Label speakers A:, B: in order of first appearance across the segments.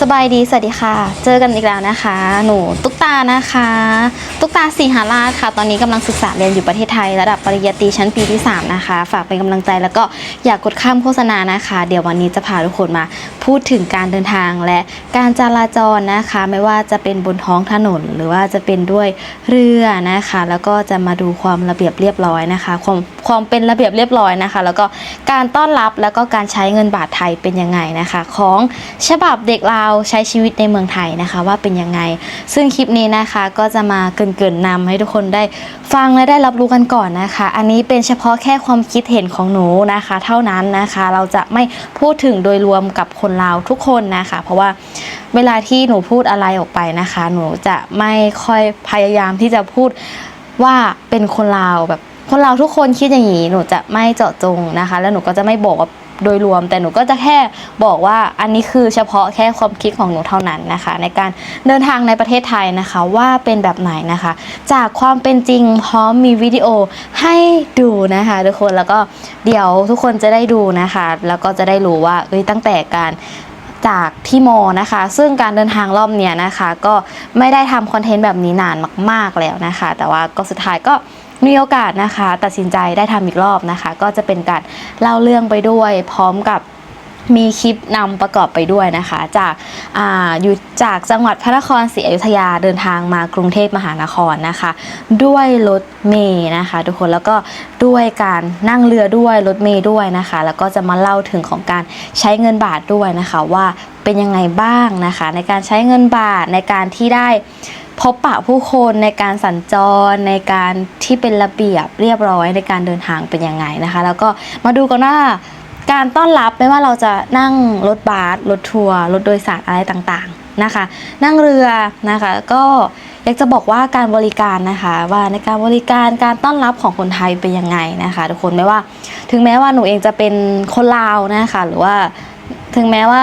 A: สบายดี สวัสดีค่ะ เจอกันอีกแล้วนะคะ หนูตุ๊กตานะคะ ตุ๊กตาสีหาราชค่ะ ตอนนี้กำลังศึกษาเรียนอยู่ประเทศไทย ระดับปริญญาตรีชั้นปีที่ 3 นะคะ ฝากเป็นกำลังใจแล้วก็อยากกดข้ามโฆษณานะคะ เดี๋ยววันนี้จะพาทุกคนมา พูดถึงการเดินทางและการจราจรนะคะ ไม่ว่าจะเป็นบนท้องถนน หรือว่าจะเป็นด้วยเรือนะคะ แล้วก็จะมาดูความระเบียบเรียบร้อยนะคะความ ความเป็นระเบียบเรียบร้อยนะคะ แล้วก็การต้อนรับแล้วก็การใช้เงินบาทไทยเป็นยังไงนะคะ ของฉบับเด็กลาวใช้ชีวิตในเมืองไทยนะคะ ว่าเป็นยังไง ซึ่งคลิปนี้นะคะก็จะมาเกินๆนำให้ทุกคนได้ฟังและได้รับรู้กันก่อนนะคะ อันนี้เป็นเฉพาะแค่ความคิดเห็นของหนูนะคะ เท่านั้นนะคะ เราจะไม่พูดถึงโดยรวมกับคนลาวทุกคนนะคะ เพราะว่าเวลาที่หนูพูดอะไรออกไปนะคะ หนูจะไม่ค่อยพยายามที่จะพูดว่าเป็นคนลาวแบบ คนลาทุกคนคิดอย่างนี้หนูจะไม่เจาะจงนะคะ แล้วหนูก็จะไม่บอกว่าโดยรวม แต่หนูก็จะแค่บอกว่าอันนี้คือเฉพาะแค่ความคิดของหนูเท่านั้นนะคะ ในการเดินทางในประเทศไทยนะคะว่าเป็นแบบไหนนะคะ จากความเป็นจริงพร้อมมีวิดีโอให้ดูนะคะทุกคนแล้วก็เดี๋ยวทุกคนจะได้ดูนะคะ แล้วก็จะได้รู้ว่าเอ้ยตั้งแต่การจากที่มอนะคะ ซึ่งการเดินทางรอบเนี้ยนะคะ ก็ไม่ได้ทำคอนเทนต์แบบนี้นานมาก ๆแล้วนะคะ แต่ว่าก็สุดท้ายก็ มีโอกาสนะคะ ตัดสินใจได้ทำอีกรอบนะคะ ก็จะเป็นการเล่าเรื่องไปด้วยพร้อมกับมีคลิปนำประกอบไปด้วยนะคะ จากอาอยู่จากจังหวัดพระนครศรีอยุธยาเดินทางมากรุงเทพมหานครนะคะ ด้วยรถเมย์นะคะ ทุกคนแล้วก็ด้วยการนั่งเรือด้วยรถเมย์ด้วยนะคะ แล้วก็จะมาเล่าถึงของการใช้เงินบาทด้วยนะคะ ว่าเป็นยังไงบ้างนะคะ ในการใช้เงินบาทในการที่ได้ พบปะผู้คนในการสัญจรในการที่เป็นระเบียบเรียบร้อยในการเดินทางเป็นยังไงนะคะ แล้วก็มาดูกันว่าการต้อนรับไม่ว่าเราจะนั่งรถบัสรถทัวร์รถโดยสารอะไรต่างๆนะคะ นั่งเรือนะคะก็อยากจะบอกว่าการบริการนะคะว่าในการบริการการต้อนรับของคนไทยเป็นยังไงนะคะ ทุกคนไม่ว่า ถึงแม้ว่าหนูเองจะเป็นคนลาวนะคะหรือว่าถึงแม้ว่า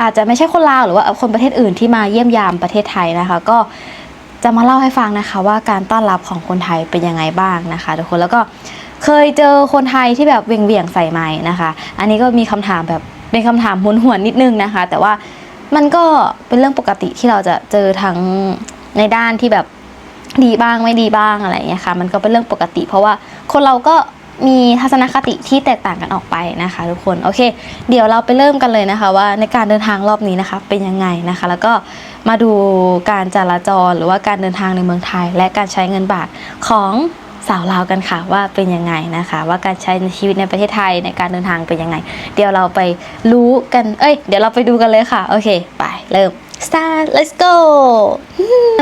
A: อาจจะไม่ใช่คนลาวหรือว่าคนประเทศอื่นที่มาเยี่ยมยามประเทศไทยนะคะ ก็ จะมาเล่าให้ฟังนะคะว่าการต้อนรับของคนไทยเป็นยังไงบ้างนะคะทุกคนแล้วก็เคยเจอคนไทยที่แบบเวียงเวียงใส่ไม้นะคะ อันนี้ก็มีคำถามแบบเป็นคำถามหุนหวนนิดนึงนะคะ แต่ว่ามันก็เป็นเรื่องปกติที่เราจะเจอทั้งในด้านที่แบบดีบ้างไม่ดีบ้างอะไรเงี้ยค่ะมันก็เป็นเรื่องปกติ เพราะว่าคนเราก็มีทัศนคติที่แตกต่างกันออกไปนะคะ ทุกคนโอเค เดี๋ยวเราไปเริ่มกันเลยนะคะ ว่าในการเดินทางรอบนี้นะคะ เป็นยังไงนะคะ แล้วก็ มาดูการจราจรหรือว่าการเดินทางในเมืองไทย และการใช้เงินบาทของสาวลาวกันค่ะว่าเป็นยังไงนะคะ ว่าการใช้ในชีวิตในประเทศไทยในการเดินทางเป็นยังไง เดี๋ยวเราไปรู้กันเอ้ย เดี๋ยวเราไปดูกันเลยค่ะ โอเค ไปเริ่ม start let's go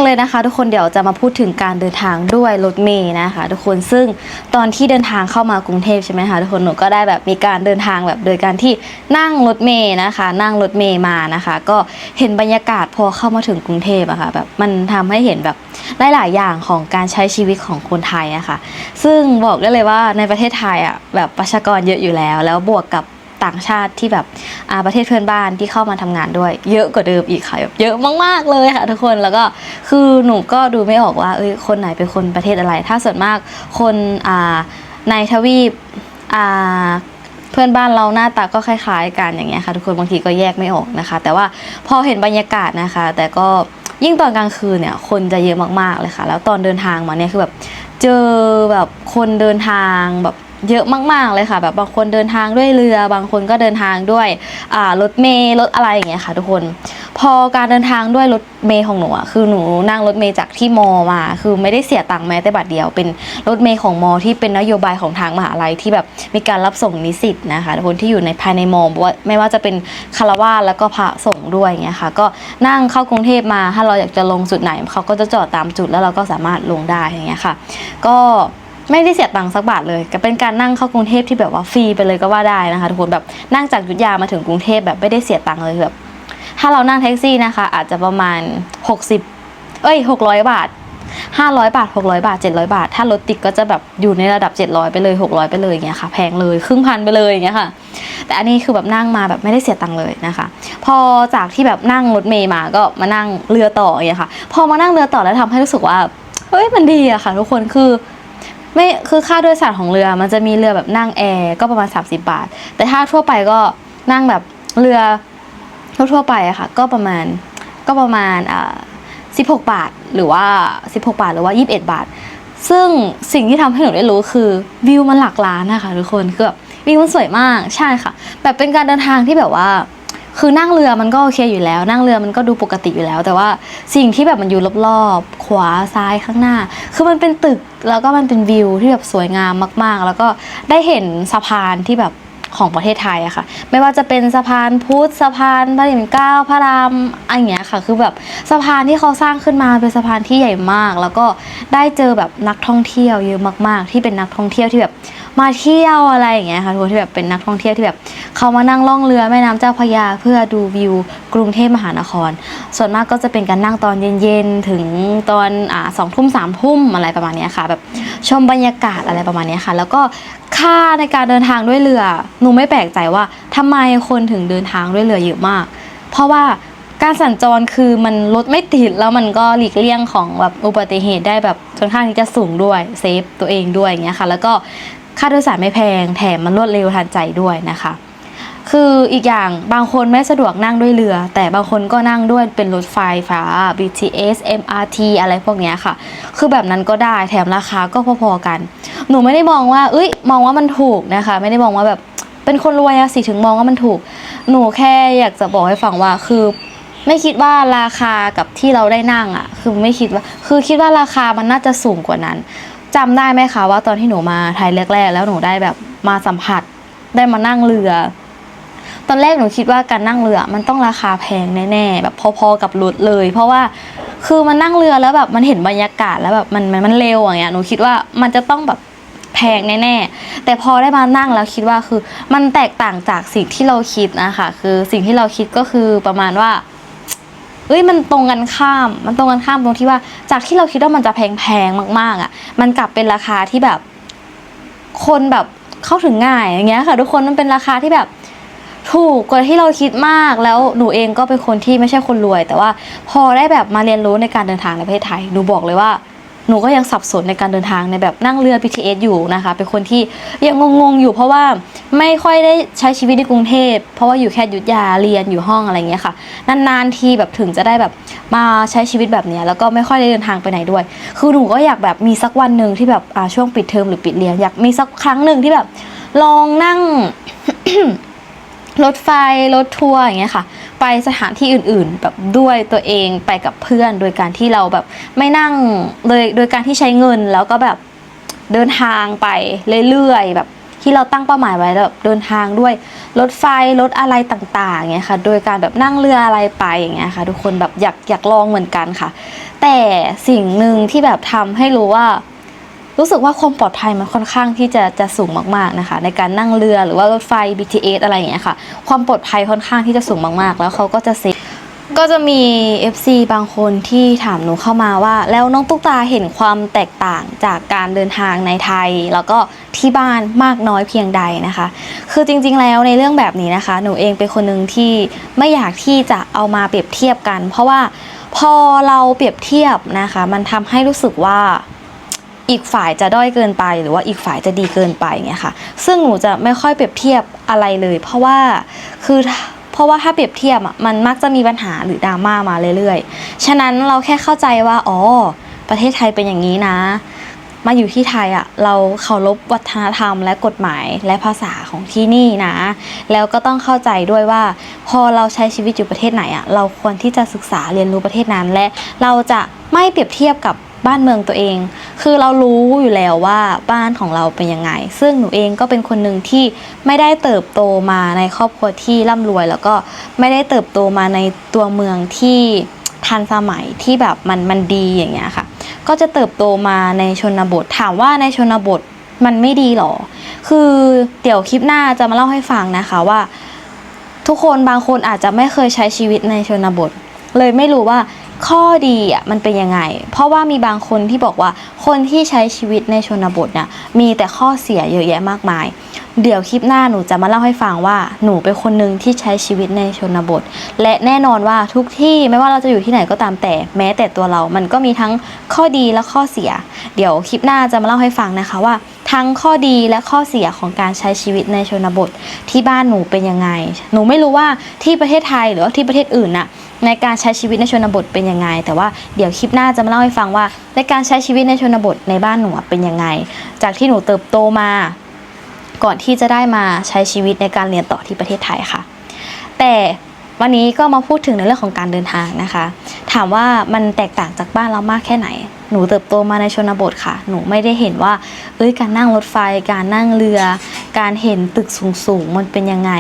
A: เลยนะคะทุกคนเดี๋ยวจะมาพูดถึงการเดินทางด้วยรถเมย์นะคะทุกคนซึ่งตอนที่เดินทางเข้ามากรุงเทพใช่ไหมคะทุกคนหนูก็ได้แบบมีการเดินทางแบบโดยการที่นั่งรถเมย์นะคะ นั่งรถเมย์มานะคะ ก็เห็นบรรยากาศพอเข้ามาถึงกรุงเทพอะค่ะแบบมันทำให้เห็นแบบหลายๆอย่างของการใช้ชีวิตของคนไทยอะค่ะซึ่งบอกได้เลยว่าในประเทศไทยอะแบบประชากรเยอะอยู่แล้ว แล้วบวกกับ ต่างชาติที่แบบอาประเทศเพื่อนบ้านที่เข้ามาทำงานด้วย เยอะกว่าเดิมอีกค่ะเยอะมากๆเลยค่ะทุกคนแล้วก็คือหนูก็ดูไม่ออกว่าเอ้ยคนไหนเป็นคนประเทศอะไร ถ้าส่วนมากคนอาในทวีปอาเพื่อนบ้านเราหน้าตาก็คล้าย ๆ กันอย่างเงี้ยค่ะ ทุกคนบางทีก็แยกไม่ออกนะคะ แต่ว่าพอเห็นบรรยากาศนะคะ แต่ก็ยิ่งตอนกลางคืนเนี่ยคนจะเยอะมากๆเลยค่ะ แล้วตอนเดินทางมาเนี่ยคือแบบเจอแบบคนเดินทางแบบ เยอะมากๆเลยค่ะ แบบบางคนเดินทางด้วยเรือ บางคนก็เดินทางด้วยรถเมล์รถอะไรอย่างเงี้ยค่ะ ทุกคน พอการเดินทางด้วยรถเมล์ของหนูอะคือหนูนั่งรถเมล์จากที่มอมา คือไม่ได้เสียตังค์แม้แต่บาทเดียว เป็นรถเมล์ของมอที่เป็นนโยบายของทางมหาลัยที่แบบมีการรับส่งนิสิตนะคะทุกคนที่อยู่ในภายในมอไม่ว่าจะเป็นคารวาสแล้วก็พระส่งด้วยอย่างเงี้ยค่ะ ก็นั่งเข้ากรุงเทพมาถ้าเราอยากจะลงจุดไหนเขาก็จะจอดตามจุดแล้วเราก็สามารถลงได้อย่างเงี้ยค่ะ ก็ ไม่ได้เสียตังค์สักบาทเลยก็เป็นการนั่งเข้ากรุงเทพที่แบบว่าฟรีไปเลยก็ว่าได้นะคะทุกคนแบบนั่งจากยุทธยามาถึงกรุงเทพแบบไม่ได้เสียตังค์เลยแบบถ้าเรานั่งแท็กซี่นะคะ อาจจะประมาณ 60 เอ้ย 600 บาท 500 บาท 600 บาท 700 บาท ถ้ารถติดก็จะแบบอยู่ในระดับ 700 ไปเลย 600 ไปเลยอย่างเงี้ยค่ะ แพงเลยครึ่งพันไปเลยอย่างเงี้ยค่ะ แต่อันนี้คือแบบนั่งมาแบบไม่ได้เสียตังค์เลยนะคะ พอจากที่แบบนั่งรถเมย์มาก็มานั่งเรือต่ออย่างเงี้ยค่ะ พอมานั่งเรือต่อแล้วทำให้รู้สึกว่า เฮ้ยมันดีอะค่ะ ทุกคนคือ ไม่คือค่าโดยสารของเรือ มันจะมีเรือแบบนั่งแอร์ก็ประมาณ 30 บาท แต่ถ้าทั่วไปก็นั่งแบบเรือทั่วไปอะค่ะ ก็ประมาณก็ประมาณอ่า16บาทหรือว่า 16 บาทหรือว่า 21 บาท ซึ่งสิ่งที่ทำให้หนูได้รู้คือวิวมันหลักล้านนะคะทุกคนคือแบบวิวมันสวยมากใช่ค่ะ แบบเป็นการเดินทางที่แบบว่า คือนั่งเรือมันก็โอเคอยู่แล้ว นั่งเรือมันก็ดูปกติอยู่แล้ว แต่ว่าสิ่งที่แบบมันอยู่รอบๆ ขวาซ้ายข้างหน้า คือมันเป็นตึกแล้วก็มันเป็นวิวที่แบบสวยงามมาก ๆ แล้วก็ได้เห็นสะพานที่แบบ ของประเทศไทยอะค่ะ ไม่ว่าจะเป็นสะพานพุทธสะพานพระรามเก้าพระรามอะไรอย่างเงี้ยค่ะ คือแบบสะพานที่เขาสร้างขึ้นมาเป็นสะพานที่ใหญ่มาก แล้วก็ได้เจอแบบนักท่องเที่ยวเยอะมากๆ ที่เป็นนักท่องเที่ยวที่แบบมาเที่ยวอะไรอย่างเงี้ยค่ะทุกคนที่แบบเป็นนักท่องเที่ยวที่แบบเขามานั่งล่องเรือแม่น้ำเจ้าพระยา เพื่อดูวิว กรุงเทพมหานคร ส่วนมากก็จะเป็นการนั่งตอนเย็นๆถึงตอนอ่าสองทุ่มสามทุ่มอะไรประมาณนี้ค่ะ แบบชมบรรยากาศอะไรประมาณนี้ค่ะ แล้วก็ค่าในการเดินทางด้วยเรือหนููไม่แปลกใจว่าทำไมคนถึงเดินทางด้วยเรือเยอะมาก เพราะว่าการสัญจรคือมันรถไม่ติดแล้วมันก็หลีกเลี่ยงของแบบอุบัติเหตุได้แบบค่อนข้างที่จะสูงด้วยเซฟตัวเองด้วยอย่างเงี้ยค่ะ แล้วก็ค่าโดยสารไม่แพงแถมมันรวดเร็วทันใจด้วยนะคะ คืออีกอย่างบางคนไม่สะดวกนั่งด้วยเรือ แต่บางคนก็นั่งด้วยเป็นรถไฟฟ้า BTS MRT อะไรพวกนี้ค่ะ คือแบบนั้นก็ได้แถมราคาก็พอๆกัน หนูไม่ได้มองว่า เอ้ย มองว่ามันถูกนะคะ ไม่ได้มองว่าแบบ เป็นคนรวยอะสิถึงมองว่ามันถูก หนูแค่อยากจะบอกให้ฟังว่าคือ ไม่คิดว่าราคากับที่เราได้นั่งอะคือไม่คิดว่า คือคิดว่าราคามันน่าจะสูงกว่านั้นจำได้ไหมคะว่าตอนที่หนูมาไทยแรกๆแล้วหนูได้แบบมาสัมผัส ได้มานั่งเรือ ตอนแรกหนูคิดว่าการนั่งเรือมันต้องราคาแพงแน่ๆแบบพอๆกับรถเลย เพราะว่าคือมันนั่งเรือแล้วแบบมันเห็นบรรยากาศแล้วแบบมันมันมันเร็วอย่างเงี้ยหนูคิดว่ามันจะต้องแบบ แพงแน่ๆ แต่พอได้มานั่งแล้วคิดว่าคือ มันแตกต่างจากสิ่งที่เราคิดนะคะ คือสิ่งที่เราคิดก็คือประมาณว่าเอ้ยมันตรงกันข้าม มันตรงกันข้ามตรงที่ว่าจากที่เราคิดว่ามันจะแพงๆมาก ๆอะ มันกลับเป็นราคาที่แบบ คนแบบเข้าถึงง่ายอย่างเงี้ยค่ะ ทุกคนมันเป็นราคาที่แบบ ถูกกว่าที่เราคิดมากแล้วหนูเองก็เป็นคนที่ไม่ใช่คนรวย แต่ว่าพอได้แบบมาเรียนรู้ในการเดินทางในประเทศไทยหนูบอกเลยว่า หนูก็ยังสับสนในการเดินทางในแบบนั่งเรือ BTS อยู่นะคะ เป็นคนที่ยังงงๆอยู่เพราะว่าไม่ค่อยได้ใช้ชีวิตในกรุงเทพ เพราะว่าอยู่แค่ยุทธยาเรียนอยู่ห้องอะไรเงี้ยค่ะ นานๆทีแบบถึงจะได้แบบมาใช้ชีวิตแบบเนี้ยแล้วก็ไม่ค่อยได้เดินทางไปไหนด้วย คือหนูก็อยากแบบมีสักวันหนึ่งที่แบบช่วงปิดเทอมหรือปิดเรียนอยากมีสักครั้งหนึ่งที่แบบลองนั่งรถไฟรถทัวร์อย่างเงี้ยค่ะ ไปสถานที่อื่นๆ แบบด้วยตัวเองไปกับเพื่อน โดยการที่เราแบบไม่นั่งเลยโดยการที่ใช้เงินแล้วก็แบบเดินทางไปเรื่อยๆแบบที่เราตั้งเป้าหมายไว้แบบเดินทางด้วยรถไฟรถอะไรต่างๆเงี้ยค่ะ โดยการแบบนั่งเรืออะไรไปอย่างเงี้ยค่ะ ทุกคนแบบอยากอยากลองเหมือนกันค่ะ แต่สิ่งหนึ่งที่แบบทำให้รู้ว่า รู้สึกว่าความปลอดภัยมันค่อนข้างที่จะจะสูงมากๆนะคะ ในการนั่งเรือหรือว่ารถไฟ BTS อะไรอย่างเงี้ยค่ะ ความปลอดภัยค่อนข้างที่จะสูงมากๆ แล้วเขาก็จะเซฟก็จะมี FC บางคนที่ถามหนูเข้ามาว่า แล้วน้องตุ๊กตาเห็นความแตกต่างจากการเดินทางในไทย แล้วก็ที่บ้านมากน้อยเพียงใดนะคะ คือจริงๆแล้วในเรื่องแบบนี้นะคะ หนูเองเป็นคนหนึ่งที่ไม่อยากที่จะเอามาเปรียบเทียบกัน เพราะว่าพอเราเปรียบเทียบนะคะ มันทำให้รู้สึกว่า อีกฝ่ายจะด้อยเกินไป หรือว่าอีกฝ่ายจะดีเกินไปเงี้ยค่ะ ซึ่งหนูจะไม่ค่อยเปรียบเทียบอะไรเลย เพราะว่าคือเพราะว่าถ้าเปรียบเทียบอะมันมักจะมีปัญหาหรือดราม่ามาเรื่อยๆ ฉะนั้นเราแค่เข้าใจว่าอ๋อประเทศไทยเป็นอย่างนี้นะ มาอยู่ที่ไทยอะเราเคารพวัฒนธรรมและกฎหมายและภาษาของที่นี่นะ แล้วก็ต้องเข้าใจด้วยว่า พอเราใช้ชีวิตอยู่ประเทศไหนอะเราควรที่จะศึกษาเรียนรู้ประเทศนั้นและเราจะไม่เปรียบเทียบกับ บ้านเมืองตัวเอง คือเรารู้อยู่แล้วว่าบ้านของเราเป็นยังไง ซึ่งหนูเองก็เป็นคนหนึ่งที่ไม่ได้เติบโตมาในครอบครัวที่ร่ำรวย แล้วก็ไม่ได้เติบโตมาในตัวเมืองที่ทันสมัยที่แบบมันมันดีอย่างเงี้ยค่ะ ก็จะเติบโตมาในชนบท ถามว่าในชนบทมันไม่ดีหรอ คือเดี๋ยวคลิปหน้าจะมาเล่าให้ฟังนะคะว่า ทุกคนบางคนอาจจะไม่เคยใช้ชีวิตในชนบท เลยไม่รู้ว่า ข้อดีอะมันเป็นยังไง เพราะว่ามีบางคนที่บอกว่าคนที่ใช้ชีวิตในชนบทน่ะมีแต่ข้อเสียเยอะแยะมากมาย เดี๋ยวคลิปหน้าหนูจะมาเล่าให้ฟังว่าหนูเป็นคนหนึ่งที่ใช้ชีวิตในชนบท และแน่นอนว่าทุกที่ไม่ว่าเราจะอยู่ที่ไหนก็ตามแต่แม้แต่ตัวเรา มันก็มีทั้งข้อดีและข้อเสีย เดี๋ยวคลิปหน้าจะมาเล่าให้ฟังนะคะว่า ทั้งข้อดีและข้อเสียของการใช้ชีวิตในชนบทที่บ้านหนูเป็นยังไง หนูไม่รู้ว่าที่ประเทศไทยหรือว่าที่ประเทศอื่นน่ะ ในการใช้ชีวิตในชนบทเป็นยังไง แต่ว่าเดี๋ยวคลิปหน้าจะมาเล่าให้ฟังว่า ในการใช้ชีวิตในชนบทในบ้านหนูเป็นยังไง จากที่หนูเติบโตมา ก่อนที่จะได้มาใช้ชีวิตในการเรียนต่อที่ประเทศไทยค่ะ แต่ วันนี้ก็มาพูดถึงในเรื่องของการเดินทางนะคะ ถามว่ามันแตกต่างจากบ้านเรามากแค่ไหน หนูเติบโตมาในชนบทค่ะ หนูไม่ได้เห็นว่า เอ้ยการนั่งรถไฟ การนั่งเรือ การเห็นตึกสูงๆมันเป็นยังไง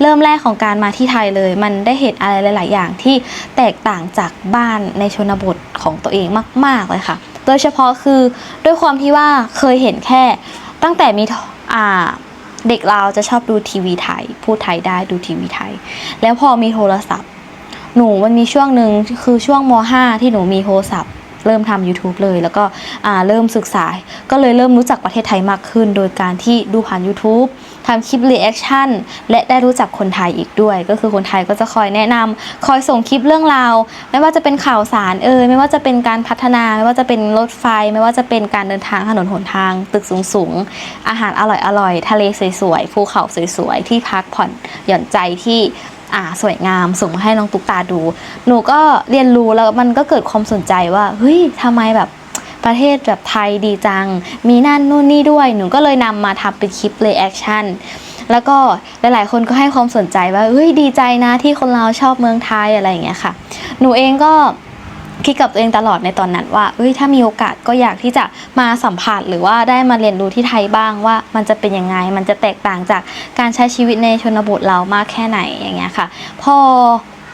A: เริ่มแรกของการมาที่ไทยเลย มันได้เห็นอะไรหลาย ๆ อย่างที่แตกต่างจากบ้านในชนบทของตัวเองมาก ๆเลยค่ะ โดยเฉพาะคือด้วยความที่ว่าเคยเห็นแค่ตั้งแต่มีอ่า เด็กเราจะชอบดูทีวีไทย พูดไทยได้ดูทีวีไทย แล้วพอมีโทรศัพท์ หนูมันมีช่วงหนึ่งคือช่วงม .5 ที่หนูมีโทรศัพท์ เริ่มทำ YouTube เลย แล้วก็เริ่มศึกษา ก็เลยเริ่มรู้จักประเทศไทยมากขึ้น โดยการที่ดูผ่าน YouTube ทำคลิป reaction และได้รู้จักคนไทยอีกด้วย ก็คือคนไทยก็จะคอยแนะนำคอยส่งคลิปเรื่องราว ไม่ว่าจะเป็นข่าวสารเอ่ยไม่ว่าจะเป็นการพัฒนา ไม่ว่าจะเป็นรถไฟ ไม่ว่าจะเป็นการเดินทางถนนหนทาง ตึกสูงๆอาหารอร่อยๆทะเลสวยๆภูเขาสวยๆที่พักผ่อนหย่อนใจที่ อ่าสวยงามส่งมาให้น้องตุ๊กตาดู หนูก็เรียนรู้แล้วมันก็เกิดความสนใจว่าเฮ้ยทำไมแบบประเทศแบบไทยดีจัง มีนั่นนู่นนี่ด้วย หนูก็เลยนำมาทำเป็นคลิปเลยแอคชั่นแล้วก็หลายๆ คนก็ให้ความสนใจว่าเฮ้ยดีใจนะที่คนเราชอบเมืองไทยอะไรอย่างเงี้ยค่ะ หนูเองก็ คิดกับตัวเองตลอดในตอนนั้นว่าเอ้ยถ้ามีโอกาสก็อยากที่จะมาสัมผัสหรือว่าได้มาเรียนรู้ที่ไทยบ้างว่ามันจะเป็นยังไง มันจะแตกต่างจากการใช้ชีวิตในชนบทเรามากแค่ไหนอย่างเงี้ยค่ะ พอ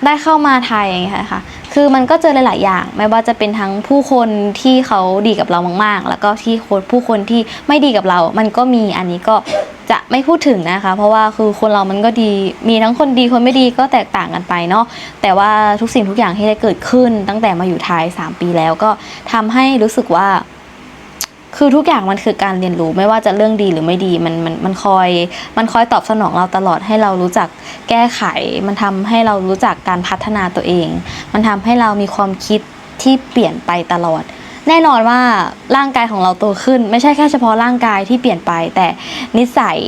A: ได้เข้ามาไทยอย่างเงี้ยค่ะ คือมันก็เจอหลาย ๆ อย่าง ไม่ว่าจะเป็นทั้งผู้คนที่เขาดีกับเรามาก ๆ แล้วก็ที่คนผู้คนที่ไม่ดีกับเรา มันก็มีอันนี้ก็ จะไม่พูดถึงนะคะ เพราะว่าคือคนเรามันก็ดีมีทั้งคนดีคนไม่ดีก็แตกต่างกันไปเนาะแต่ว่าทุกสิ่งทุกอย่างที่ได้เกิดขึ้น ตั้งแต่มาอยู่ไทย 3 ปีแล้วก็ทำให้รู้สึกว่า คือทุกอย่างมันคือการเรียนรู้ไม่ว่าจะเรื่องดีหรือไม่ดีมันมันมันคอย มันคอยตอบสนองเราตลอดให้เรารู้จักแก้ไข มันทำให้เรารู้จักการพัฒนาตัวเอง มันทำให้เรามีความคิดที่เปลี่ยนไปตลอด แน่นอนว่าร่างกายของเราโตขึ้น ไม่ใช่แค่เฉพาะร่างกายที่เปลี่ยนไป แต่นิสัย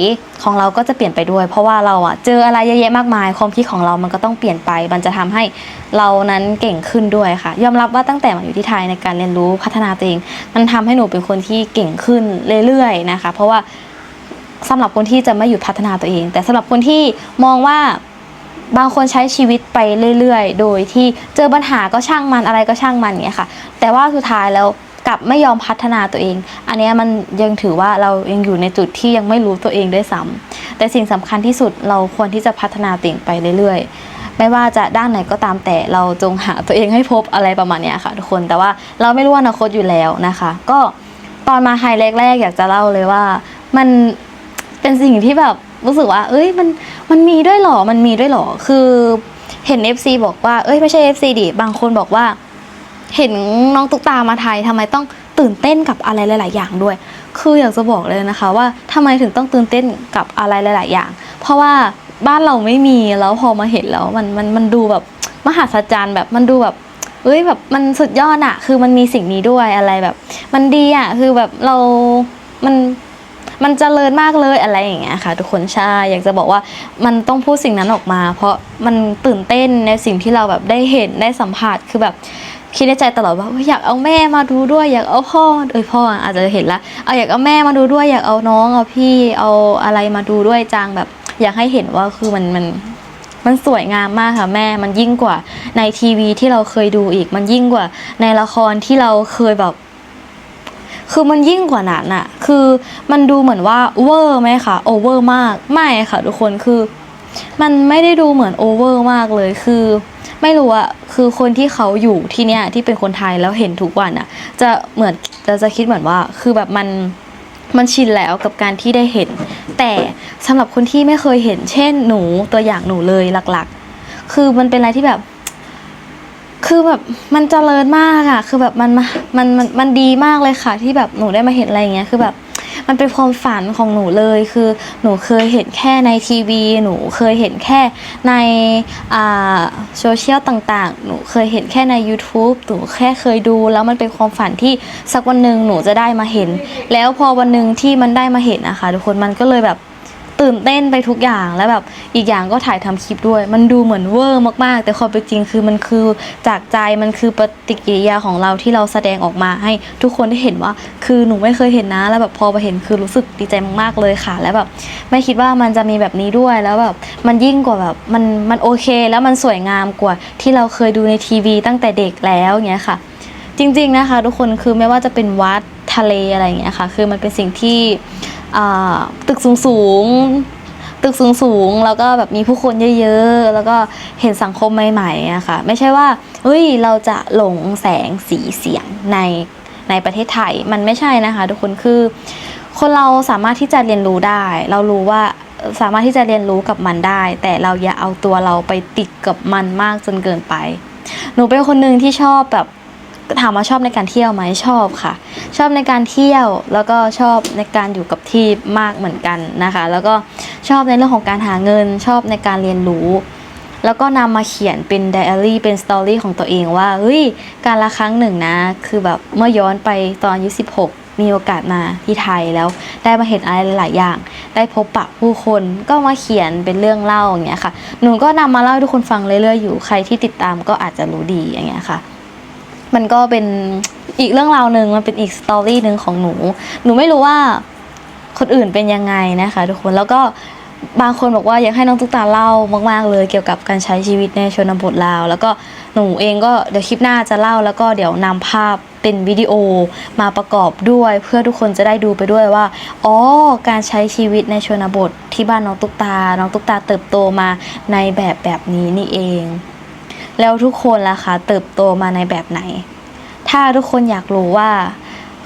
A: ของเราก็จะเปลี่ยนไปด้วย เพราะว่าเราอะเจออะไรเยอะแยะมากมาย ความคิดของเรามันก็ต้องเปลี่ยนไป มันจะทำให้เรานั้นเก่งขึ้นด้วยค่ะ ยอมรับว่าตั้งแต่มาอยู่ที่ไทยในการเรียนรู้พัฒนาตัวเอง มันทำให้หนูเป็นคนที่เก่งขึ้นเรื่อยๆนะคะ เพราะว่าสำหรับคนที่จะไม่หยุดพัฒนาตัวเอง แต่สำหรับคนที่มองว่า บางคนใช้ชีวิตไปเรื่อยๆ โดยที่เจอปัญหาก็ช่างมันอะไรก็ช่างมันเนี่ยค่ะ แต่ว่าสุดท้ายแล้วกลับไม่ยอมพัฒนาตัวเอง อันนี้มันยังถือว่าเรายังอยู่ในจุดที่ยังไม่รู้ตัวเองด้วยซ้ำแต่สิ่งสำคัญที่สุดเราควรที่จะพัฒนาตัวเองไปเรื่อยๆ ไม่ว่าจะด้านไหนก็ตามแต่เราจงหาตัวเองให้พบอะไรประมาณนี้ค่ะทุกคน แต่ว่าเราไม่รู้อนาคตอยู่แล้วนะคะ ก็ตอนมาไทยแรกๆอยากจะเล่าเลยว่า มันเป็นสิ่งที่แบบ รู้สึกว่า เอ้ยมันมันมีด้วยหรอมันมีด้วยหรอคือเห็น FC บอกว่าเอ้ยไม่ใช่ FC ดิบางคนบอกว่า เห็นน้องตุ๊กตามาไทยทำไมต้องตื่นเต้นกับอะไรหลาย ๆ อย่างด้วย คืออยากจะบอกเลยนะคะ ว่าทำไมถึงต้องตื่นเต้นกับอะไรหลาย ๆ อย่าง เพราะว่าบ้านเราไม่มีแล้วพอมาเห็นแล้วมันมันมันดูแบบมหัศจรรย์แบบมันดูแบบเอ้ยแบบมันสุดยอดอะคือมันมีสิ่งนี้ด้วยอะไรแบบ มันดีอะคือแบบเรา มัน มันเจริญมากเลยอะไรอย่างเงี้ยค่ะ ทุกคนใช่อยากจะบอกว่ามันต้องพูดสิ่งนั้นออกมา เพราะมันตื่นเต้นในสิ่งที่เราแบบได้เห็นได้สัมผัสคือแบบคิดในใจตลอดว่าอยากเอาแม่มาดูด้วย อยากเอาพ่อเอ้ยพ่ออาจจะเห็นละเอาอยากเอาแม่มาดูด้วย อยากเอาน้องเอาพี่เอาอะไรมาดูด้วยจังแบบ อยากให้เห็นว่าคือมันมันมันสวยงามมากค่ะแม่ มันยิ่งกว่าในทีวีที่เราเคยดูอีก มันยิ่งกว่าในละครที่เราเคยแบบ คือมันยิ่งกว่านั้นอะคือมันดูเหมือนว่าเวอร์ไหมคะโอเวอร์มากไม่ค่ะทุกคนคือ มันไม่ได้ดูเหมือนโอเวอร์มากเลยคือไม่รู้อะคือคนที่เขาอยู่ที่เนี้ยที่เป็นคนไทยแล้วเห็นทุกวันอะจะเหมือนจะจะคิดเหมือนว่าคือแบบมันมันชินแล้วกับการที่ได้เห็น แต่สำหรับคนที่ไม่เคยเห็น เช่นหนูตัวอย่างหนูเลยหลักๆ คือมันเป็นอะไรที่แบบ คือแบบมันเจริญมากอะคือแบบมันมามันมันมันดีมากเลยค่ะ ที่แบบหนูได้มาเห็นอะไรอย่างเงี้ยคือแบบมันเป็นความฝันของหนูเลยคือหนูเคยเห็นแค่ในทีวี หนูเคยเห็นแค่ในอ่าโซเชียลต่างๆ หนูเคยเห็นแค่ใน YouTube หนูแค่เคยดู แล้วมันเป็นความฝันที่สักวันหนึ่งหนูจะได้มาเห็น แล้วพอวันหนึ่งที่มันได้มาเห็นนะคะทุกคนมันก็เลยแบบ ตื่นเต้นไปทุกอย่างแล้วแบบอีกอย่างก็ถ่ายทำคลิปด้วย มันดูเหมือนเวอร์มากๆ แต่ความเป็นจริงคือมันคือจากใจมันคือปฏิกิริยาของเราที่เราแสดงออกมาให้ทุกคนได้เห็นว่า คือหนูไม่เคยเห็นนะ แล้วแบบพอมาเห็นคือรู้สึกดีใจมากๆเลยค่ะ แล้วแบบไม่คิดว่ามันจะมีแบบนี้ด้วยแล้วแบบมันยิ่งกว่าแบบมันมันโอเค แล้วมันสวยงามกว่าที่เราเคยดูในทีวีตั้งแต่เด็กแล้วอย่างเงี้ยค่ะ จริง ๆนะคะ ทุกคนคือไม่ว่าจะเป็นวัด ทะเลอะไรอย่างเงี้ยค่ะ คือมันเป็นสิ่งที่ตึกสูงๆตึกสูงๆแล้วก็แบบมีผู้คนเยอะๆ แล้วก็เห็นสังคมใหม่ๆอะค่ะ ไม่ใช่ว่าเฮ้ยเราจะหลงแสงสีเสียงในในประเทศไทยมันไม่ใช่นะคะ ทุกคนคือ คนเราสามารถที่จะเรียนรู้ได้ เรารู้ว่าสามารถที่จะเรียนรู้กับมันได้ แต่เราอย่าเอาตัวเราไปติดกับมันมากจนเกินไป หนูเป็นคนหนึ่งที่ชอบแบบ ถามว่าชอบในการเที่ยวไหมชอบค่ะ ชอบในการเที่ยวแล้วก็ชอบในการอยู่กับที่มากเหมือนกันนะคะ แล้วก็ชอบในเรื่องของการหาเงิน ชอบในการเรียนรู้ แล้วก็นำมาเขียนเป็นไดอารี่เป็นสตอรี่ของตัวเองว่าเฮ้ยการละครั้งหนึ่งนะ คือแบบเมื่อย้อนไปตอนอายุ16มีโอกาสมาที่ไทยแล้วได้มาเห็นอะไรหลายอย่าง ได้พบปะผู้คนก็มาเขียนเป็นเรื่องเล่าอย่างเงี้ยค่ะ หนูก็นำมาเล่าให้ทุกคนฟังเรื่อยๆอยู่ใครที่ติดตามก็อาจจะรู้ดีอย่างเงี้ยค่ะ มันก็เป็นอีกเรื่องราวหนึ่งมันเป็นอีกสตอรี่หนึ่งของหนู หนูไม่รู้ว่าคนอื่นเป็นยังไงนะคะทุกคนแล้วก็บางคนบอกว่าอยากให้น้องตุ๊กตาเล่ามาก ๆ เลยเกี่ยวกับการใช้ชีวิตในชนบทลาว แล้วก็หนูเองก็เดี๋ยวคลิปหน้าจะเล่า แล้วก็เดี๋ยวนำภาพเป็นวิดีโอมาประกอบด้วย เพื่อทุกคนจะได้ดูไปด้วยว่าอ๋อการใช้ชีวิตในชนบทที่บ้านน้องตุ๊กตา น้องตุ๊กตาเติบโตมาในแบบแบบนี้นี่เอง แล้วทุกคนล่ะคะเติบโตมาในแบบไหน ถ้าทุกคนอยากรู้ว่า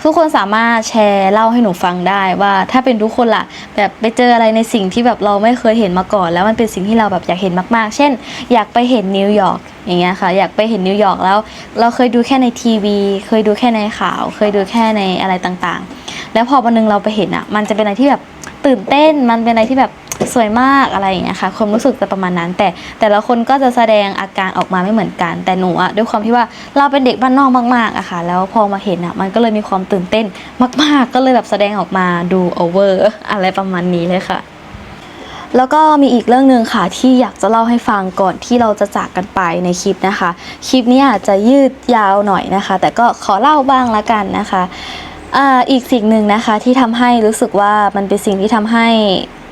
A: ทุกคนสามารถแชร์เล่าให้หนูฟังได้ว่าถ้าเป็นทุกคนล่ะ แบบไปเจออะไรในสิ่งที่แบบเราไม่เคยเห็นมาก่อน แล้วมันเป็นสิ่งที่เราแบบอยากเห็นมากๆ เช่น อยากไปเห็นนิวยอร์กอย่างเงี้ยค่ะ อยากไปเห็นนิวยอร์กแล้ว เราเคยดูแค่ในทีวี เคยดูแค่ในข่าว เคยดูแค่ในอะไรต่างๆ แล้วพอวันหนึงเราไปเห็นอะ มันจะเป็นอะไรที่แบบตื่นเต้นมันเป็นอะไรที่แบบ สวยมากอะไรอย่างเงี้ยค่ะความรู้สึกจะประมาณนั้น แต่แต่ละคนก็จะแสดงอาการออกมาไม่เหมือนกัน แต่หนูอะด้วยความที่ว่าเราเป็นเด็กบ้านนอกมากๆอะค่ะ แล้วพอมาเห็นอะมันก็เลยมีความตื่นเต้นมาก ๆ ก็เลยแบบแสดงออกมาดูโอเวอร์อะไรประมาณนี้เลยค่ะแล้วก็มีอีกเรื่องหนึ่งค่ะที่อยากจะเล่าให้ฟังก่อนที่เราจะจากกันไปในคลิปนะคะ คลิปนี้อาจจะยืดยาวหน่อยนะคะ แต่ก็ขอเล่าบ้างละกันนะคะอ่าอีกสิ่งหนึ่งนะคะที่ทำให้รู้สึกว่ามันเป็นสิ่งที่ทำให้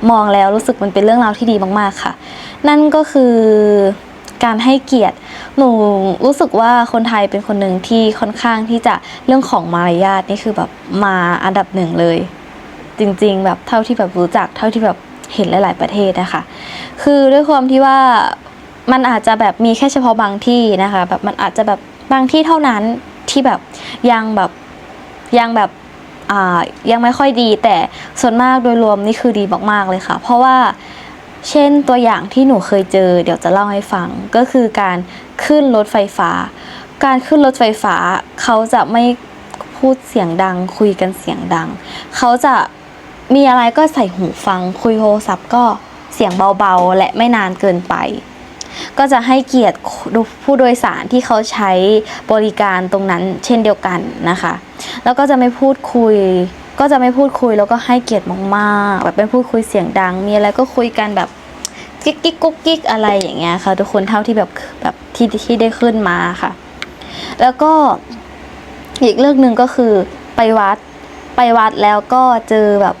A: มองแล้วรู้สึกมันเป็นเรื่องราวที่ดีมากๆค่ะ นั่นก็คือการให้เกียรติ หนูรู้สึกว่าคนไทยเป็นคนหนึ่งที่ค่อนข้างที่จะเรื่องของมารยาทนี่คือแบบมาอันดับหนึ่งเลย จริงๆ แบบเท่าที่แบบรู้จักเท่าที่แบบเห็นหลาย ๆประเทศนะคะ คือด้วยความที่ว่ามันอาจจะแบบมีแค่เฉพาะบางที่นะคะ แบบมันอาจจะแบบบางที่เท่านั้นที่แบบยังแบบยังแบบ ยังไม่ค่อยดี แต่ส่วนมากโดยรวมนี่คือดีมากๆเลยค่ะ เพราะว่าเช่นตัวอย่างที่หนูเคยเจอ เดี๋ยวจะเล่าให้ฟังก็คือการขึ้นรถไฟฟ้า การขึ้นรถไฟฟ้า เขาจะไม่พูดเสียงดัง คุยกันเสียงดัง เขาจะมีอะไรก็ใส่หูฟัง คุยโทรศัพท์ก็เสียงเบาๆ และไม่นานเกินไป ก็จะให้เกียรติผู้โดยสารที่เขาใช้บริการตรงนั้นเช่นเดียวกันนะคะ แล้วก็จะไม่พูดคุย ก็จะไม่พูดคุยแล้วก็ให้เกียรติมากๆแบบเป็นพูดคุยเสียงดัง มีอะไรก็คุยกันแบบกิ๊กกิ๊กกุ๊กกิ๊กอะไรอย่างเงี้ยค่ะ ทุกคนเท่าที่แบบแบบที่ที่ได้ขึ้นมาค่ะ แล้วก็อีกเรื่องหนึ่งก็คือไปวัดไปวัดแล้วก็เจอแบบ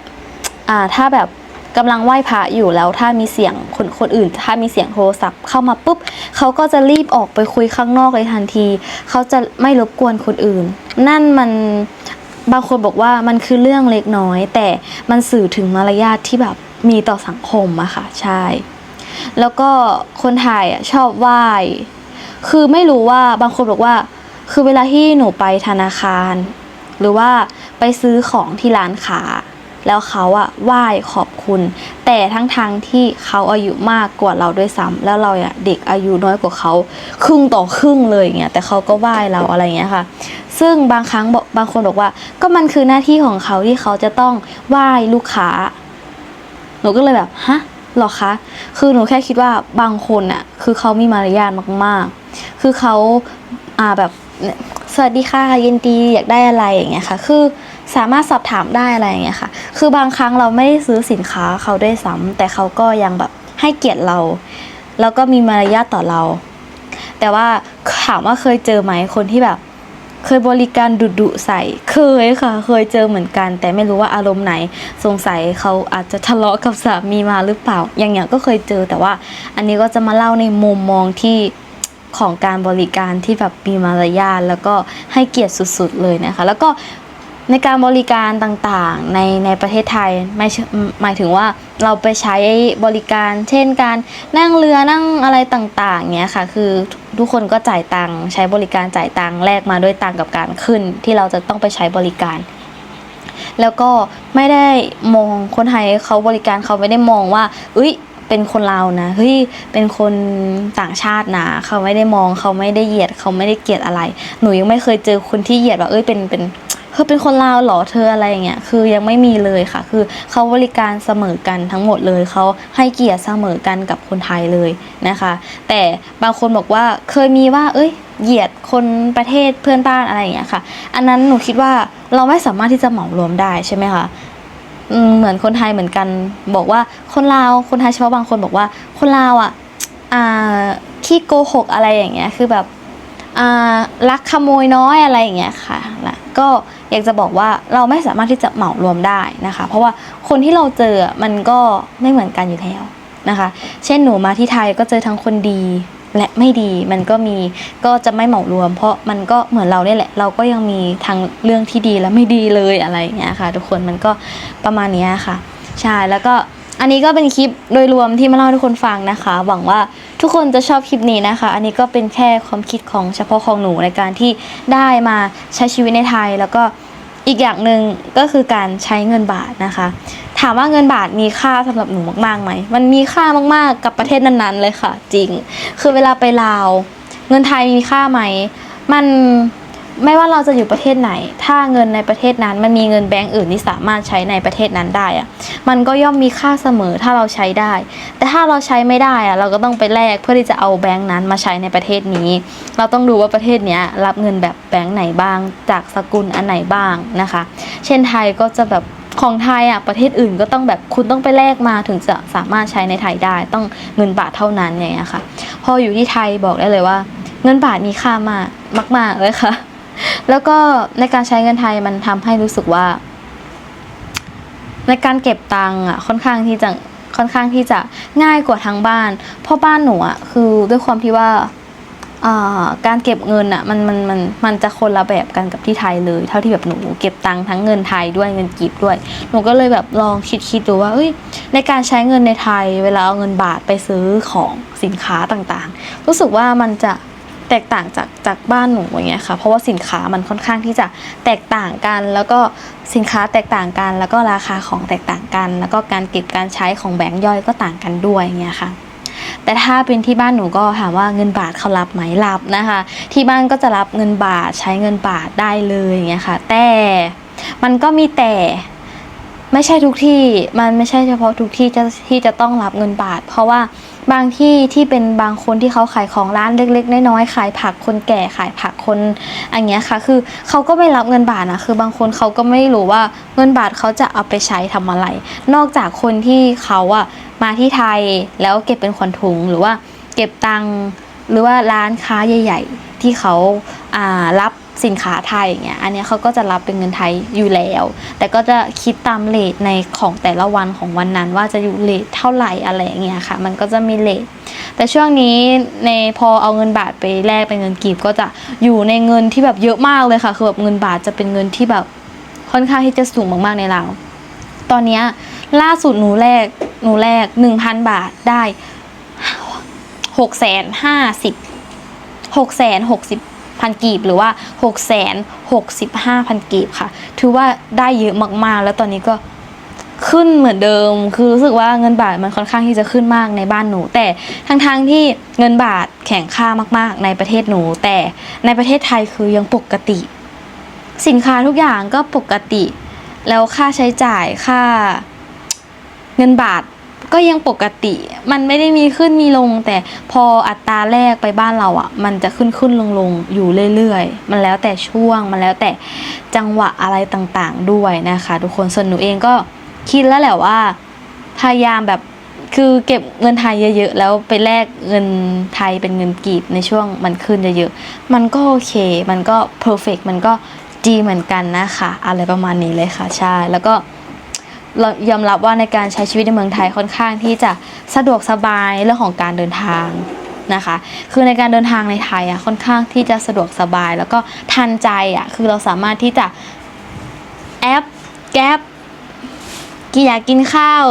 A: อ่าถ้าแบบ กำลังไหว้พระอยู่แล้วถ้ามีเสียงคนคนอื่น ถ้ามีเสียงโทรศัพท์เข้ามาปุ๊บเขาก็จะรีบออกไปคุยข้างนอกเลยทันที เขาจะไม่รบกวนคนอื่น นั่นมันบางคนบอกว่ามันคือเรื่องเล็กน้อย แต่มันสื่อถึงมารยาทที่แบบมีต่อสังคมอะค่ะใช่ แล้วก็คนไทยอะชอบไหว้คือไม่รู้ว่าบางคนบอกว่า คือเวลาที่หนูไปธนาคาร หรือว่าไปซื้อของที่ร้านค้า แล้วเขาอะไหว้ขอบคุณ แต่ทั้งทางที่เขาอายุมากกว่าเราด้วยซ้ำแล้วเราอะเด็กอายุน้อยกว่าเขาครึ่งต่อครึ่งเลยอย่างเงี้ยแต่เขาก็ไหว้เราอะไรเงี้ยค่ะ ซึ่งบางครั้งบอกบางคนบอกว่า ก็มันคือหน้าที่ของเขาที่เขาจะต้องไหว้ลูกค้าหนูก็เลยแบบฮะหรอคะ คือหนูแค่คิดว่าบางคนอะคือเขามีมารยาทมากๆ คือเขาอ่าแบบสวัสดีค่ะยินดีอยากได้อะไรอย่างเงี้ยค่ะ คือ สามารถสอบถามได้อะไรอย่างเงี้ยค่ะ คือบางครั้งเราไม่ได้ซื้อสินค้าเขาด้วยซ้ำแต่เขาก็ยังแบบให้เกียรติเรา แล้วก็มีมารยาทต่อเรา แต่ว่าถามว่าเคยเจอไหมคนที่แบบ เคยบริการดุดุใส่ เคยค่ะ เคยเจอเหมือนกัน แต่ไม่รู้ว่าอารมณ์ไหน สงสัยเขาอาจจะทะเลาะกับสามีมาหรือเปล่า อย่างเงี้ยก็เคยเจอแต่ว่า อันนี้ก็จะมาเล่าในมุมมองที่ของการบริการที่แบบมีมารยาทแล้วก็ให้เกียรติสุด ๆ เลยนะคะ แล้วก็ ในการบริการต่างๆในในประเทศไทยไม่หมายถึงว่าเราไปใช้บริการ เช่นการนั่งเรือนั่งอะไรต่างๆเนี้ยค่ะ คือทุกคนก็จ่ายตังค์ใช้บริการจ่ายตังค์แลกมาด้วยตังค์กับการขึ้น ที่เราจะต้องไปใช้บริการ แล้วก็ไม่ได้มองคนไทยเขาบริการเขาไม่ได้มองว่าเอ้ยเป็นคนลาวนะเฮ้ยเป็นคนต่างชาตินะเขาไม่ได้มองเขาไม่ได้เหยียดเขาไม่ได้เกลียดอะไร หนูยังไม่เคยเจอคนที่เหยียดว่าเอ้ยเป็นเป็น เธอเป็นคนลาวเหรอเธออะไรอย่างเงี้ยคือยังไม่มีเลยค่ะ คือเขาบริการเสมอกันทั้งหมดเลยเขาให้เกียรติเสมอกันกับคนไทยเลยนะคะ แต่บางคนบอกว่าเคยมีว่า เอ้ยเหยียดคนประเทศเพื่อนบ้านอะไรอย่างเงี้ยค่ะ อันนั้นหนูคิดว่าเราไม่สามารถที่จะเหมารวมได้ใช่ไหมคะเหมือนคนไทยเหมือนกันบอกว่าคนลาวคนไทยเฉพาะบางคนบอกว่า คนลาวอะอ่าขี้โกหกอะไรอย่างเงี้ยคือแบบอ่าลักขโมยน้อยอะไรอย่างเงี้ยค่ะนะก็ อยากจะบอกว่าเราไม่สามารถที่จะเหมารวมได้นะคะ เพราะว่าคนที่เราเจอมันก็ไม่เหมือนกันอยู่แล้วนะคะ เช่นหนูมาที่ไทยก็เจอทั้งคนดีและไม่ดีมันก็มีก็จะไม่เหมารวม เพราะมันก็เหมือนเราเนี่ยแหละ เราก็ยังมีทั้งเรื่องที่ดีและไม่ดีเลยอะไรอย่างเงี้ยค่ะ ทุกคนมันก็ประมาณนี้ค่ะใช่แล้วก็ อันนี้ก็เป็นคลิปโดยรวมที่มาเล่าให้ทุกคนฟังนะคะ หวังว่าทุกคนจะชอบคลิปนี้นะคะ อันนี้ก็เป็นแค่ความคิดของเฉพาะของหนูในการที่ได้มาใช้ชีวิตในไทย แล้วก็อีกอย่างหนึ่งก็คือการใช้เงินบาทนะคะ ถามว่าเงินบาทมีค่าสำหรับหนูมากๆไหมมันมีค่ามากๆกับประเทศนั้นๆเลยค่ะ จริง คือเวลาไปลาว เงินไทยมีค่าไหมมัน ไม่ว่าเราจะอยู่ประเทศไหน ถ้าเงินในประเทศนั้น มันมีเงินแบงก์อื่นที่สามารถใช้ในประเทศนั้นได้อะมันก็ย่อมมีค่าเสมอถ้าเราใช้ได้ แต่ถ้าเราใช้ไม่ได้อะเราก็ต้องไปแลกเพื่อที่จะเอาแบงก์นั้นมาใช้ในประเทศนี้ เราต้องดูว่าประเทศนี้รับเงินแบบแบงก์ไหนบ้าง จากสกุลอันไหนบ้างนะคะ เช่นไทยก็จะแบบของไทยอะประเทศอื่นก็ต้องแบบคุณต้องไปแลกมาถึงจะสามารถใช้ในไทยได้ ต้องเงินบาทเท่านั้นอย่างเงี้ยค่ะ พออยู่ที่ไทยบอกได้เลยว่า เงินบาทมีค่ามากมากๆเลยค่ะ แล้วก็ในการใช้เงินไทยมันทำให้รู้สึกว่า ในการเก็บตังค์อะค่อนข้างที่จะค่อนข้างที่จะง่ายกว่าทางบ้าน เพราะบ้านหนูอะคือด้วยความที่ว่าอ่าการเก็บเงินอะมันมันมันมันจะคนละแบบกันกับที่ไทยเลย เท่าที่แบบหนูเก็บตังค์ทั้งเงินไทยด้วยเงินกีบด้วย หนูก็เลยแบบลองคิดคิดดูว่าเอ้ยในการใช้เงินในไทย เวลาเอาเงินบาทไปซื้อของสินค้าต่างๆ รู้สึกว่ามันจะ แตกต่างจากจากบ้านหนูอย่างเงี้ยค่ะ เพราะว่าสินค้ามันค่อนข้างที่จะแตกต่างกัน แล้วก็สินค้าแตกต่างกัน แล้วก็ราคาของแตกต่างกัน แล้วก็การเก็บการใช้ของแบงก์ย่อยก็ต่างกันด้วยอย่างเงี้ยค่ะแต่ถ้าเป็นที่บ้านหนูก็ถามว่าเงินบาทเขารับไหมรับนะคะ ที่บ้านก็จะรับเงินบาทใช้เงินบาทได้เลยอย่างเงี้ยค่ะ แต่มันก็มีแต่ ไม่ใช่ทุกที่มันไม่ใช่เฉพาะทุกที่จะที่จะต้องรับเงินบาท เพราะว่าบางที่ที่เป็นบางคนที่เขาขายของร้านเล็ก ๆ น้อยๆขายผักคนแก่ขายผักคนอันเงี้ยค่ะ คือเขาก็ไม่รับเงินบาทนะคือบางคนเขาก็ไม่รู้ว่าเงินบาทเขาจะเอาไปใช้ทำอะไร นอกจากคนที่เขาอะมาที่ไทยแล้วเก็บเป็นขวัญถุงหรือว่าเก็บตังหรือว่าร้านค้าใหญ่ ๆ ที่เขาอ่ารับ สินค้าไทยอย่างเงี้ยอันเนี้ยเขาก็จะรับเป็นเงินไทยอยู่แล้ว แต่ก็จะคิดตามเลทในของแต่ละวันของวันนั้น ว่าจะอยู่เลทเท่าไหร่อะไรอย่างเงี้ยค่ะ มันก็จะมีเลทแต่ช่วงนี้ในพอเอาเงินบาทไปแลกเป็นเงินกีบก็จะอยู่ในเงินที่แบบเยอะมากเลยค่ะคือแบบเงินบาทจะเป็นเงินที่แบบค่อนข้างที่จะสูงมากๆในเราวตอนเนี้ล่าสุดหนูแลกหนูแลกหนึ่งพันบาทได้หกแสนห้าสิบหกแสนหกสิบ พันกีบ หรือว่า 6 6 5 0 0 0 กีบค่ะ ถือว่าได้เยอะมากๆ แล้วตอนนี้ก็ขึ้นเหมือนเดิม คือรู้สึกว่าเงินบาทมันค่อนข้างที่จะขึ้นมากในบ้านหนู แต่ทั้งๆที่เงินบาทแข็งค่ามากๆ ในประเทศหนู แต่ในประเทศไทยคือยังปกติ สินค้าทุกอย่างก็ปกติ แล้วค่าใช้จ่ายค่าเงินบาท ก็ยังปกติมันไม่ได้มีขึ้นมีลง แต่พออัตราแรกไปบ้านเราอะ่ะ มันจะขึ้นขึ้นลงลงอยู่เรื่อยๆ มันแล้วแต่ช่วง มันแล้วแต่จังหวะอะไรต่างๆด้วยนะคะ ทุกคนส่วนหนูเองก็คิดแล้วแหละว่า พยายามแบบคือเก็บเงินไทยเยอะๆ แล้วไปแลกเงินไทยเป็นเงินกีบในช่วงมันขึ้นเยอะๆ มันก็โอเค มันก็เพอร์เฟกมันก็ดีเหมือนกันนะคะ อะไรประมาณนี้เลยค่ะ ใช่ แล้วก็ ยอมรับว่าในการใช้ชีวิตในเมืองไทยค่อนข้างที่จะสะดวกสบายเรื่องของการเดินทางนะคะ คือในการเดินทางในไทยอะค่อนข้างที่จะสะดวกสบาย แล้วก็ทันใจอะคือเราสามารถที่จะแอปแก๊ปกินอยากกินข้าว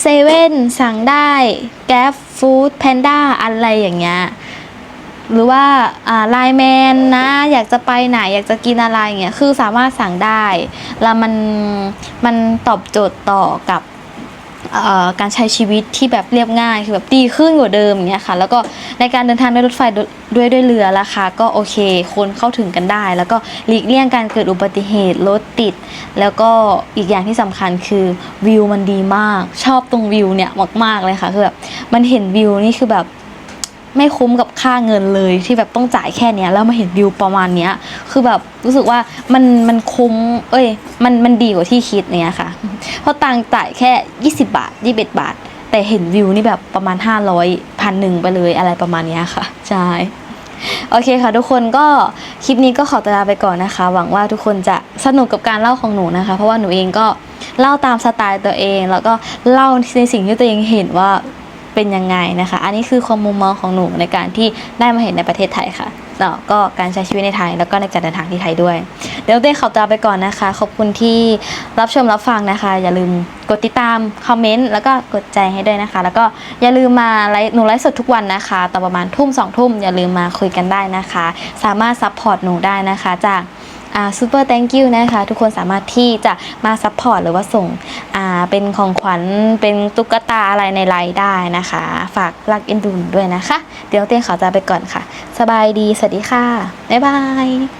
A: เซเว่นสั่งได้แก๊ปฟู้ดแพนด้าอะไรอย่างเงี้ย หรือว่าไลน์แมนนะอยากจะไปไหนอยากจะกินอะไรเงี้ยคือสามารถสั่งได้ แล้วมันมันตอบโจทย์ต่อกับการใช้ชีวิตที่แบบเรียบง่ายคือแบบดีขึ้นกว่าเดิมอย่างเงี้ยค่ะ แล้วก็ในการเดินทางด้วยรถไฟด้วยด้วยด้วยเรือราคาก็โอเค คนเข้าถึงกันได้ แล้วก็หลีกเลี่ยงการเกิดอุบัติเหตุรถติด แล้วก็อีกอย่างที่สำคัญคือวิวมันดีมาก ชอบตรงวิวเนี่ยมากๆเลยค่ะคือแบบมันเห็นวิวนี่คือแบบ ไม่คุ้มกับค่าเงินเลยที่แบบต้องจ่ายแค่เนี้ยแล้วมาเห็นวิวประมาณเนี้ย คือแบบรู้สึกว่ามันมันคุ้ม เอ้ย มันมันดีกว่าที่คิดเนี้ยค่ะ เพราะตังจ่ายแค่ 20 บาท 21 บาท แต่เห็นวิวนี่แบบประมาณ 500พันหนึ่งไปเลยอะไรประมาณเนี้ยค่ะใช่โอเคค่ะทุกคนก็คลิปนี้ก็ขอตลาไปก่อนนะคะ หวังว่าทุกคนจะสนุกกับการเล่าของหนูนะคะ เพราะว่าหนูเองก็เล่าตามสไตล์ตัวเอง แล้วก็เล่าในสิ่งที่ตัวเองเห็นว่า เป็นยังไงนะคะ อันนี้คือความมุมมองของหนูในการที่ได้มาเห็นในประเทศไทยค่ะแล้วก็การใช้ชีวิตในไทย แล้วก็ในการเดินทางที่ไทยด้วย เดี๋ยวเต้ขอตัวลาไปก่อนนะคะ ขอบคุณที่รับชมรับฟังนะคะ อย่าลืมกดติดตามคอมเมนต์แล้วก็กดใจให้ด้วยนะคะ แล้วก็อย่าลืมมาไลฟ์หนูไลฟ์สดทุกวันนะคะตอนประมาณทุ่มสองทุ่มอย่าลืมมาคุยกันได้นะคะ สามารถซัพพอร์ตหนูได้นะคะจาก อ่าซูเปอร์ thank you นะคะ ทุกคนสามารถที่จะมาซัพพอร์ตหรือว่าส่งอ่าเป็นของขวัญเป็นตุ๊กตาอะไรในไลน์ได้นะคะ ฝากรักเอ็นดูนด้วยนะคะ เดี๋ยวเต้ขอจะไปก่อนค่ะ สบายดี สวัสดีค่ะ บ๊ายบาย